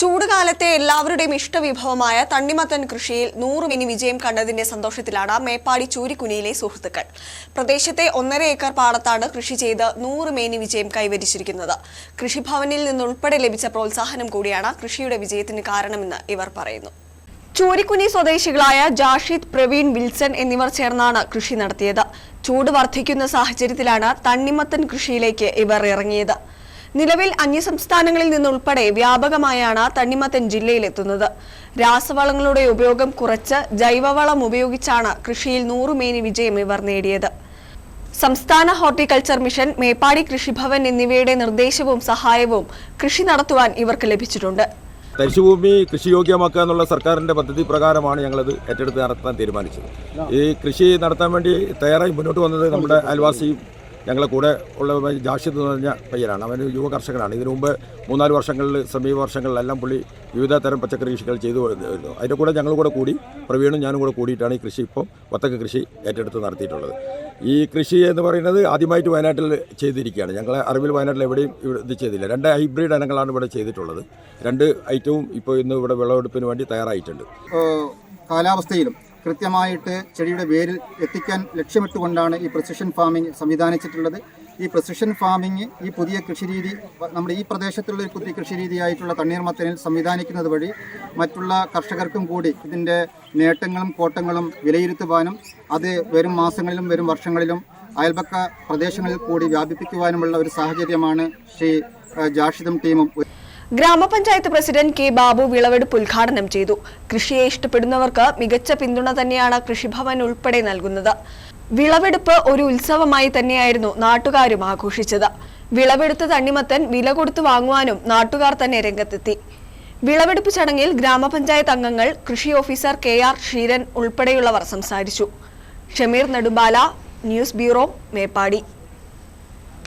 ചൂടുകാലത്തെ എല്ലാവരുടെയും ഇഷ്ടവിഭവമായ തണ്ണിമത്തൻ കൃഷിയിൽ നൂറ് മിനി വിജയം കണ്ടതിന്റെ സന്തോഷത്തിലാണ് മേപ്പാടി ചൂരിക്കുനിയിലെ സുഹൃത്തുക്കൾ. പ്രദേശത്തെ ഒന്നര ഏക്കർ പാടത്താണ് കൃഷി ചെയ്ത് നൂറ് മേനി വിജയം കൈവരിച്ചിരിക്കുന്നത്. കൃഷിഭവനിൽ നിന്നുൾപ്പെടെ ലഭിച്ച പ്രോത്സാഹനം കൂടിയാണ് കൃഷിയുടെ വിജയത്തിന് കാരണമെന്ന് ഇവർ പറയുന്നു. ചൂരിക്കുനി സ്വദേശികളായ ജാഷിദ് പ്രവീൺ വിൽസൺ എന്നിവർ ചേർന്നാണ് കൃഷി നടത്തിയത്. ചൂട് വർദ്ധിക്കുന്ന സാഹചര്യത്തിലാണ് തണ്ണിമത്തൻ കൃഷിയിലേക്ക് ഇവർ ഇറങ്ങിയത്. നിലവിൽ അന്യസംസ്ഥാനങ്ങളിൽ നിന്നുൾപ്പെടെ വ്യാപകമായാണ് തണ്ണിമത്തൻ ജില്ലയിലെത്തുന്നത്. രാസവളങ്ങളുടെ ഉപയോഗം കുറച്ച് ജൈവവളം ഉപയോഗിച്ചാണ് കൃഷിയിൽ നൂറുമേനി വിജയം ഇവർ നേടിയത്. സംസ്ഥാന ഹോർട്ടിക്കൾച്ചർ മിഷൻ മേപ്പാടി കൃഷിഭവൻ എന്നിവയുടെ നിർദ്ദേശവും സഹായവും കൃഷി നടത്തുവാൻ ഇവർക്ക് ലഭിച്ചിട്ടുണ്ട്. തരിശുഭൂമി കൃഷിയോഗ്യമാക്കുക എന്നുള്ള സർക്കാരിന്റെ പദ്ധതി പ്രകാരമാണ് ഞങ്ങളത് ഏറ്റെടുത്ത് നടത്താൻ തീരുമാനിച്ചത്. ഈ കൃഷി നടത്താൻ വേണ്ടി തയ്യാറായി മുന്നോട്ട് വന്നത് നമ്മുടെ അയൽവാസിയും ഞങ്ങളെ കൂടെ ഉള്ള ജാഷിദ് എന്ന് പറഞ്ഞ പയ്യനാണ്. അവൻ യുവ കർഷകനാണ് ഇതിനു മുമ്പ് മൂന്നാൽ വർഷങ്ങളിൽ സമീപ വർഷങ്ങളിലെല്ലാം പുള്ളി വിവിധ തരം പച്ചക്കറി കൃഷികൾ ചെയ്തു വരുന്നു. അതിന്റെ കൂടെ ഞങ്ങൾ കൂടെ കൂടി പ്രവീണും ഞാനും കൂടെ കൂടിയിട്ടാണ് ഈ കൃഷി ഇപ്പോൾ വത്തക്ക കൃഷി ഏറ്റെടുത്ത് നടത്തിയിട്ടുള്ളത്. ഈ കൃഷി എന്ന് പറയുന്നത് ആദ്യമായിട്ട് വയനാട്ടിൽ ചെയ്തിരിക്കുകയാണ്. ഞങ്ങളെ അറിവിൽ വയനാട്ടിൽ എവിടെയും ഇത് ചെയ്തില്ല. രണ്ട് ഹൈബ്രിഡ് ഇനങ്ങളാണ് ഇവിടെ ചെയ്തിട്ടുള്ളത്. രണ്ട് ഐറ്റവും ഇപ്പോൾ ഇന്ന് ഇവിടെ വിളവെടുപ്പിന് വേണ്ടി തയ്യാറായിട്ടുണ്ട്. കാലാവസ്ഥയിലും കൃത്യമായിട്ട് ചെടിയുടെ വേരിൽ എത്തിക്കാൻ ലക്ഷ്യമിട്ടുകൊണ്ടാണ് ഈ പ്രസിഷൻ ഫാമിംഗ് സംവിധാനിച്ചിട്ടുള്ളത്. ഈ പ്രസിഷൻ ഫാമിംഗ് ഈ പുതിയ കൃഷിരീതി നമ്മുടെ ഈ പ്രദേശത്തുള്ള ഒരു പുതിയ കൃഷിരീതിയായിട്ടുള്ള തണ്ണീർമത്തനിൽ സംവിധാനിക്കുന്നത് വഴി മറ്റുള്ള കർഷകർക്കും കൂടി ഇതിന്റെ നേട്ടങ്ങളും കോട്ടങ്ങളും വിലയിരുത്തുവാനും അത് വരും മാസങ്ങളിലും വരും വർഷങ്ങളിലും അയൽപക്ക പ്രദേശങ്ങളിൽ കൂടി വ്യാപിപ്പിക്കുവാനുമുള്ള ഒരു സാഹചര്യമാണ് ശ്രീ ജാഷിദും ടീമും. ഗ്രാമപഞ്ചായത്ത് പ്രസിഡന്റ് കെ ബാബു വിളവെടുപ്പ് ഉദ്ഘാടനം ചെയ്തു. കൃഷിയെ ഇഷ്ടപ്പെടുന്നവർക്ക് മികച്ച പിന്തുണ തന്നെയാണ് കൃഷിഭവൻ ഉൾപ്പെടെ നൽകുന്നത്. വിളവെടുപ്പ് ഒരു ഉത്സവമായി തന്നെയായിരുന്നു നാട്ടുകാരും ആഘോഷിച്ചത്. വിളവെടുത്ത തണ്ണിമത്തൻ വില കൊടുത്തു വാങ്ങുവാനും നാട്ടുകാർ തന്നെ രംഗത്തെത്തി. വിളവെടുപ്പ് ചടങ്ങിൽ ഗ്രാമപഞ്ചായത്ത് അംഗങ്ങൾ കൃഷി ഓഫീസർ കെ ആർ ക്ഷീരൻ ഉൾപ്പെടെയുള്ളവർ സംസാരിച്ചു. Shameer Nedumpala news bureau Meppadi.